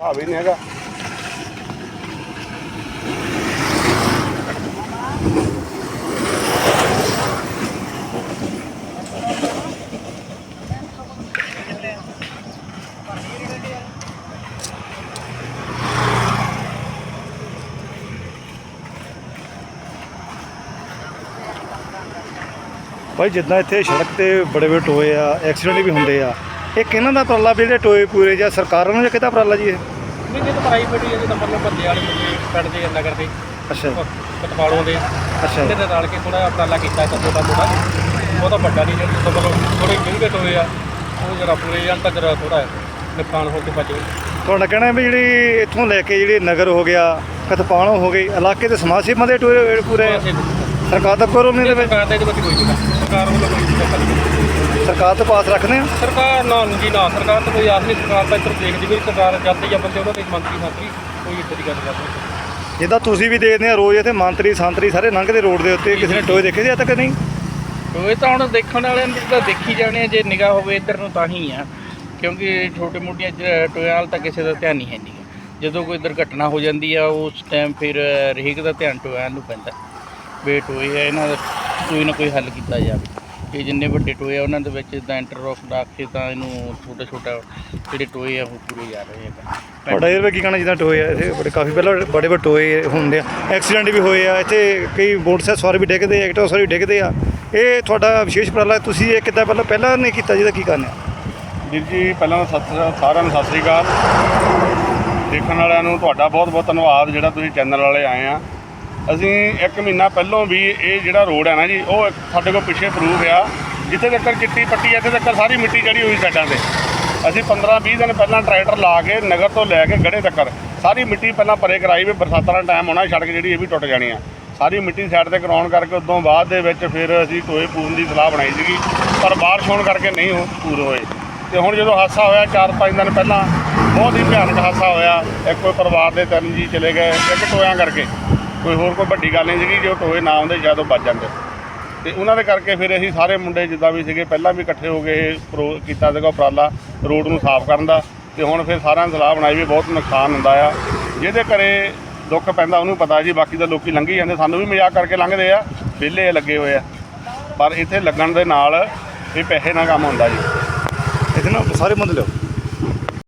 ਭਾਵ ਹੀ ਨਹੀਂ ਹੈਗਾ। ਭਾਈ ਜਿੱਦਾਂ ਇੱਥੇ ਸੜਕ ਤੇ ਬੜੇ ਬੜੇ ਟੋਏ ਆ, ਐਕਸੀਡੈਂਟ ਵੀ ਹੁੰਦੇ ਆ। ਇਹ ਕਿਹਨਾਂ ਦਾ ਉਪਰਾਲਾ ਵੀ ਜਿਹੜੇ ਟੋਏ ਪੂਰੇ ਜਾਂ ਸਰਕਾਰਾਂ ਨੂੰ ਜਾਂ ਕਿਹਦਾ ਉਪਰਾਲਾ ਜੀ ਇਹ? ਨਹੀਂ ਜੇ ਤਾਂ ਪ੍ਰਾਈਵੇਟ ਹੀ ਹੈ ਜੇ ਤਾਂ ਮਤਲਬ ਬੰਦੇ ਵਾਲੇ ਮੁੰਡੇ ਪਿੰਡ ਦੇ ਨਗਰ ਦੇ। ਅੱਛਾ। ਕਤਵਾਲੋਂ ਦੇ। ਅੱਛਾ। ਇਹਦੇ ਨਾਲ ਰਲ ਕੇ ਥੋੜਾ ਉਪਰਾਲਾ ਕੀਤਾ ਇੱਕ ਛੋਟਾ ਮੋਟਾ। ਬਹੁਤਾ ਵੱਡਾ ਨਹੀਂ ਜਿਹੜਾ ਤਾਂ ਮਤਲਬ ਥੋੜੇ ਮਹਿੰਗੇ ਟੋਏ ਆ ਉਹ ਜਰਾ ਪੂਰੇ ਜਾਂ ਤਾਂ ਜਰਾ ਥੋੜਾ ਨੁਕਸਾਨ ਹੋ ਕੇ ਬਚੇ। ਤੁਹਾਡਾ ਕਹਿਣਾ ਵੀ ਜਿਹੜੀ ਇੱਥੋਂ ਲੈ ਕੇ ਜਿਹੜੀ ਨਗਰ ਹੋ ਗਿਆ ਕਤਪਾਣੋ ਹੋ ਗਈ ਇਲਾਕੇ ਦੇ ਸਮਾਜ ਸੇਵੀਆਂ ਦੇ ਟੋਏ ਪੂਰੇ ਸਰਕਾਰ ਦਾ ਕੋਰੋ ਨਹੀਂ ਦੇ ਵਿੱਚ ਸਰਕਾਰ ਦਾ ਇਹਦੇ ਵਿੱਚ ਕੋਈ ਨਹੀਂ ਸਰਕਾਰ ਵੱਲੋਂ ਕੋਈ ਨਹੀਂ ਸਰਕਾਰ ਤੋਂ ਪਾਸ ਰੱਖਦੇ ਆ? ਸਰਕਾਰ ਨਾ ਜੀ ਨਾ ਸਰਕਾਰ ਤਾਂ ਕੋਈ ਆਸ ਨਹੀਂ। ਸਰਕਾਰ ਤਾਂ ਇੱਧਰ ਦੇਖਦੀ ਵੀ ਸਰਕਾਰ ਜਾਂਦੀ ਆ ਬੰਦੇ ਉਹਨਾਂ ਦੇ ਮੰਤਰੀ ਮੰਤਰੀ ਕੋਈ ਇੱਦਾਂ ਦੀ ਗੱਲ ਕਰਦਾ ਜਿੱਦਾਂ ਤੁਸੀਂ ਵੀ ਦੇਖਦੇ ਆ ਰੋਜ਼ ਇੱਥੇ ਮੰਤਰੀ ਸੰਤਰੀ ਸਾਰੇ ਲੰਘਦੇ ਰੋਡ ਦੇ ਉੱਤੇ। ਕਿਸੇ ਨੇ ਟੋਏ ਦੇਖੇ ਸੀ ਅੱਜ ਤੱਕ ਨਹੀਂ? ਟੋਏ ਤਾਂ ਹੁਣ ਦੇਖਣ ਵਾਲਿਆਂ ਨੂੰ ਤਾਂ ਦੇਖੀ ਜਾਣੇ ਆ, ਜੇ ਨਿਗਾਹ ਹੋਵੇ ਇੱਧਰ ਨੂੰ ਤਾਂ ਹੀ ਆ। ਕਿਉਂਕਿ ਛੋਟੇ ਮੋਟੀਆਂ ਜ- ਟੋਇਆਂ ਵਾਲ ਤਾਂ ਕਿਸੇ ਦਾ ਧਿਆਨ ਨਹੀਂ ਹੈ ਨਹੀਂ ਜਦੋਂ ਕੋਈ ਦੁਰਘਟਨਾ ਹੋ ਜਾਂਦੀ ਆ ਉਸ ਟਾਈਮ ਫਿਰ ਰਹੇਕ ਦਾ ਧਿਆਨ ਟੋਇਆਂ ਨੂੰ ਪੈਂਦਾ। ਵੀ ਟੋਏ ਆ ਇਹਨਾਂ ਦਾ ਕੋਈ ਨਾ ਕੋਈ ਹੱਲ ਕੀਤਾ ਜਾਵੇ। ਇਹ ਜਿੰਨੇ ਵੱਡੇ ਟੋਏ ਆ ਉਹਨਾਂ ਦੇ ਵਿੱਚ ਇਦਾਂ ਇੰਟਰਲੋਕ ਡਾਕ ਕੇ ਤਾਂ ਇਹਨੂੰ ਛੋਟਾ ਛੋਟਾ ਜਿਹੜੇ ਟੋਏ ਆ ਉਹ ਪੂਰੇ ਜਾ ਰਹੇ ਆ ਤੁਹਾਡਾ ਇਹਦੇ ਵਿੱਚ ਕੀ ਕਹਿਣਾ ਜਿੱਦਾਂ ਟੋਏ ਆ ਇੱਥੇ ਬੜੇ ਕਾਫੀ ਪਹਿਲਾਂ ਬੜੇ ਬੜੇ ਟੋਏ ਹੁੰਦੇ ਆ। ਐਕਸੀਡੈਂਟ ਵੀ ਹੋਏ ਆ ਇੱਥੇ ਕਈ ਮੋਟਰਸਾਈਕਲ ਸਵਾਰ ਵੀ ਡਿੱਗਦੇ ਆ ਐਕਟਿਵਾ ਸਵਾਰ ਵੀ ਡਿੱਗਦੇ ਆ। ਇਹ ਤੁਹਾਡਾ ਵਿਸ਼ੇਸ਼ ਉਪਰਾਲਾ ਤੁਸੀਂ ਇਹ ਕਿੱਦਾਂ ਪਹਿਲਾਂ ਪਹਿਲਾਂ ਨਹੀਂ ਕੀਤਾ ਜਿਹਦਾ ਕੀ ਕਾਰਨ ਹੈ ਵੀਰ ਜੀ ਪਹਿਲਾਂ ਤਾਂ ਸਤਿ ਸਾਰਿਆਂ ਨੂੰ ਸਤਿ ਸ੍ਰੀ ਅਕਾਲ। ਦੇਖਣ ਵਾਲਿਆਂ ਨੂੰ ਤੁਹਾਡਾ ਬਹੁਤ ਬਹੁਤ ਧੰਨਵਾਦ ਜਿਹੜਾ ਤੁਸੀਂ ਚੈਨਲ ਵਾਲੇ ਆਏ ਆ। ਅਸੀਂ ਇੱਕ ਮਹੀਨਾ ਪਹਿਲਾਂ ਵੀ ਇਹ ਜਿਹੜਾ ਰੋਡ ਹੈ ਨਾ ਜੀ ਉਹ ਸਾਡੇ ਕੋਲ ਪਿੱਛੇ ਪ੍ਰੂਫ ਆ। ਜਿੱਥੇ ਤੱਕ ਚਿੱਟੀ ਪੱਟੀ ਆ, ਇੱਥੇ ਤੱਕ ਸਾਰੀ ਮਿੱਟੀ ਚੜੀ ਹੋਈ ਸਾਈਡਾਂ ਤੇ। ਅਸੀਂ 15 20 ਦਿਨ ਪਹਿਲਾਂ ਟਰੈਕਟਰ ਲਾ ਕੇ ਨਗਰ ਤੋਂ ਲੈ ਕੇ ਗੜੇ ਤੱਕ ਸਾਰੀ ਮਿੱਟੀ ਪਹਿਲਾਂ ਪਰੇ ਕਰਾਈ ਵੀ ਬਰਸਾਤਾਂ ਦਾ ਟਾਈਮ ਹੋਣਾ ਸੜਕ ਜਿਹੜੀ ਇਹ ਵੀ ਟੁੱਟ ਜਾਣੀ ਆ। ਸਾਰੀ ਮਿੱਟੀ ਸਾਈਡ ਤੇ ਕਰਾਉਣ ਕਰਕੇ ਉਦੋਂ ਬਾਅਦ ਦੇ ਵਿੱਚ ਫਿਰ ਅਸੀਂ ਟੋਏ ਪੂਰਨ ਦੀ ਸਲਾਹ ਬਣਾਈ ਸੀਗੀ ਪਰ ਬਾਰਿਸ਼ ਹੋਣ ਕਰਕੇ ਨਹੀਂ ਹੋ ਪੂਰ ਹੋਏ। ਤੇ ਹੁਣ ਜਦੋਂ ਹਾਦਸਾ ਹੋਇਆ 4-5 ਦਿਨ ਪਹਿਲਾਂ ਬਹੁਤ ਹੀ ਭਿਆਨਕ ਹਾਦਸਾ ਹੋਇਆ। ਇੱਕ ਕੋਈ ਪਰਿਵਾਰ ਦੇ ਤਿੰਨ ਜੀ ਚਲੇ ਗਏ ਇੱਕ ਟੋਇਆਂ ਕਰਕੇ। ਕੋਈ ਹੋਰ ਕੋਈ ਵੱਡੀ ਗੱਲ ਨਹੀਂ ਸੀਗੀ, ਜੋ ਟੋਏ ਨਾ ਆਉਂਦੇ ਜਦੋਂ ਬਚ ਜਾਂਦੇ। ਤੇ ਉਹਨਾਂ ਦੇ ਕਰਕੇ ਫਿਰ ਅਸੀਂ ਸਾਰੇ ਮੁੰਡੇ ਜਿੱਦਾਂ ਵੀ ਸੀਗੇ, ਪਹਿਲਾਂ ਵੀ ਇਕੱਠੇ ਹੋ ਗਏ ਕੀਤਾ ਸੀਗਾ ਉਪਰਾਲਾ, ਰੋਡ ਨੂੰ ਸਾਫ਼ ਕਰਨ ਦਾ। ਤੇ ਹੁਣ ਫਿਰ ਸਾਰਿਆਂ ਨੇ ਸਲਾਹ ਬਣਾਈ ਵੀ ਬਹੁਤ ਨੁਕਸਾਨ ਹੁੰਦਾ ਆ। ਜਿਹਦੇ ਘਰੇ ਦੁੱਖ ਪੈਂਦਾ, ਉਹਨੂੰ ਪਤਾ ਜੀ, ਬਾਕੀ ਤਾਂ ਲੋਕੀ ਲੰਘੀ ਜਾਂਦੇ, ਸਾਨੂੰ ਵੀ ਮਜ਼ਾਕ ਕਰਕੇ ਲੰਘਦੇ ਆ। ਵਿਹਲੇ ਲੱਗੇ ਹੋਏ ਆ। ਪਰ ਇੱਥੇ ਲੱਗਣ ਦੇ ਨਾਲ ਇਹ ਪੈਸੇ ਨਾਲ ਕੰਮ ਹੁੰਦਾ ਜੀ। ਇੱਥੇ ਨਾ ਸਾਰੇ ਬੰਦ ਲਿਓ